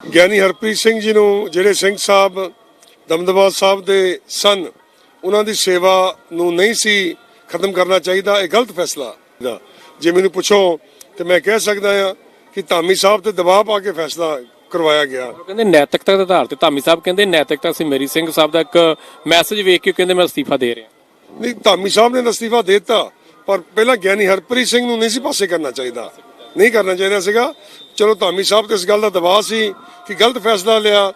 ਗਿਆਨੀ ਹਰਪ੍ਰੀਤ ਸਿੰਘ ਜੀ ਨੂੰ ਜਿਹੜੇ ਸਿੰਘ ਸਾਹਿਬ ਦਮਦਮਾ ਸਾਹਿਬ ਦੇ ਸਨ ਉਹਨਾਂ ਦੀ ਸੇਵਾ ਨੂੰ ਨਹੀਂ ਸੀ ਖਤਮ ਕਰਨਾ ਚਾਹੀਦਾ ਇਹ ਗਲਤ ਫੈਸਲਾ ਦਾ ਜੇ ਮੈਨੂੰ ਪੁੱਛੋ ਤੇ ਮੈਂ ਕਹਿ ਸਕਦਾ ਹਾਂ ਕਿ ਧਾਮੀ ਸਾਹਿਬ ਤੇ ਦਬਾਅ ਪਾ ਕੇ ਫੈਸਲਾ ਕਰਵਾਇਆ ਗਿਆ। ਕਹਿੰਦੇ ਨੈਤਿਕਤਾ ਦੇ ਆਧਾਰ ਤੇ ਧਾਮੀ ਸਾਹਿਬ ਕਹਿੰਦੇ ਨੈਤਿਕਤਾ ਸੀ ਮੇਰੀ ਸਿੰਘ ਸਾਹਿਬ ਦਾ ਇੱਕ ਮੈਸੇਜ ਵੇਖ ਕੇ ਕਹਿੰਦੇ ਮੈਂ ਅਸਤੀਫਾ ਦੇ ਰਿਹਾ। ਨਹੀਂ ਧਾਮੀ ਸਾਹਿਬ ਨੇ ਅਸਤੀਫਾ ਦੇ ਦਿੱਤਾ ਪਰ ਪਹਿਲਾਂ ਗਿਆਨੀ ਹਰਪ੍ਰੀਤ ਸਿੰਘ ਨੂੰ ਨਹੀਂ ਸੀ ਪਾਸੇ ਕਰਨਾ ਚਾਹੀਦਾ। ਨਹੀਂ ਕਰਨਾ ਚਾਹੀਦਾ ਸੀਗਾ। ਚਲੋ ਧਾਮੀ ਸਾਹਿਬ ਤੇ ਇਸ ਗੱਲ ਦਾ ਦਬਾਅ ਸੀ ਕਿ ਗਲਤ ਫੈਸਲਾ ਲਿਆ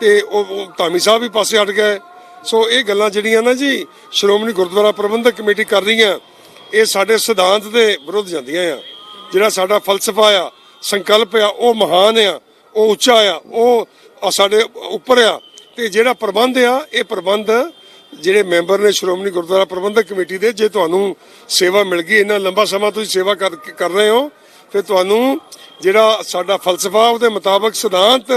ਤੇ ਉਹ ਧਾਮੀ ਸਾਹਿਬ ਵੀ ਪਾਸੇ ਹਟ ਗਏ। ਸੋ ਇਹ ਗੱਲਾਂ ਜਿਹੜੀਆਂ ਨਾ ਜੀ, ਸ਼੍ਰੋਮਣੀ ਗੁਰਦੁਆਰਾ ਪ੍ਰਬੰਧਕ ਕਮੇਟੀ ਕਰ ਰਹੀਆਂ, ਇਹ ਸਾਡੇ ਸਿਧਾਂਤ ਦੇ ਵਿਰੁੱਧ ਜਾਂਦੀਆਂ ਆ। ਜਿਹੜਾ ਸਾਡਾ ਫਲਸਫਾ ਆ, ਸੰਕਲਪ ਆ, ਉਹ ਮਹਾਨ ਆ, ਉਹ ਉੱਚਾ ਆ, ਉਹ ਸਾਡੇ ਉੱਪਰ ਆ। ਤੇ ਜਿਹੜਾ ਪ੍ਰਬੰਧ ਆ, ਇਹ ਪ੍ਰਬੰਧ ਜਿਹੜੇ ਮੈਂਬਰ ਨੇ ਸ਼੍ਰੋਮਣੀ ਗੁਰਦੁਆਰਾ ਪ੍ਰਬੰਧਕ ਕਮੇਟੀ ਦੇ, ਜੇ ਤੁਹਾਨੂੰ ਸੇਵਾ ਮਿਲ ਗਈ, ਇੰਨਾ ਲੰਬਾ ਸਮਾਂ ਤੁਸੀਂ ਸੇਵਾ ਕਰ ਕਰ ਰਹੇ ਹੋ ਫਿਰ ਤੁਹਾਨੂੰ ਜਿਹੜਾ ਸਾਡਾ ਫਲਸਫਾ, ਉਹਦੇ ਮੁਤਾਬਕ ਸਿਧਾਂਤ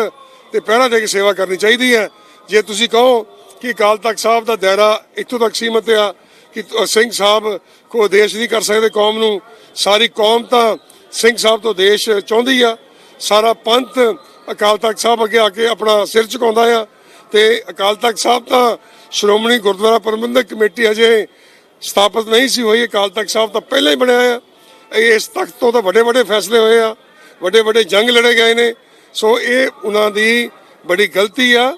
ਤੇ ਪਹਿਰਾ ਦੇ ਕੇ ਸੇਵਾ ਕਰਨੀ ਚਾਹੀਦੀ ਹੈ। ਜੇ ਤੁਸੀਂ ਕਹੋ ਕਿ ਅਕਾਲ ਤਖਤ ਸਾਹਿਬ ਦਾ ਦਾਇਰਾ ਇੱਥੋਂ ਤੱਕ ਸੀਮਤ ਆ ਕਿ ਸਿੰਘ ਸਾਹਿਬ ਕੋ ਉਦੇਸ਼ ਨਹੀਂ ਕਰ ਸਕਦੇ ਕੌਮ ਨੂੰ, ਸਾਰੀ ਕੌਮ ਤਾਂ ਸਿੰਘ ਸਾਹਿਬ ਤੋਂ ਦੇਸ਼ ਚਾਹੁੰਦੀ ਆ। ਸਾਰਾ ਪੰਥ ਅਕਾਲ ਤਖਤ ਸਾਹਿਬ ਅੱਗੇ ਆ ਕੇ ਆਪਣਾ ਸਿਰ ਝੁਕਾਉਂਦਾ ਆ ਤੇ ਅਕਾਲ ਤਖਤ ਸਾਹਿਬ ਤਾਂ ਸ਼੍ਰੋਮਣੀ ਗੁਰਦੁਆਰਾ ਪ੍ਰਬੰਧਕ ਕਮੇਟੀ ਅਜੇ ਸਥਾਪਿਤ ਨਹੀਂ ਸੀ ਹੋਈ। ਅਕਾਲ ਤਖਤ ਸਾਹਿਬ ਤਾਂ ਪਹਿਲਾਂ ਹੀ ਬਣਿਆ ਆ। ਇਸ ਤਖਤ ਤੋਂ ਤਾਂ ਵੱਡੇ ਵੱਡੇ ਫੈਸਲੇ ਹੋਏ ਆ। ਵੱਡੇ ਵੱਡੇ ਜੰਗ ਲੜੇ ਗਏ ਨੇ। ਸੋ ਇਹ ਉਹਨਾਂ ਦੀ ਬੜੀ ਗਲਤੀ ਆ।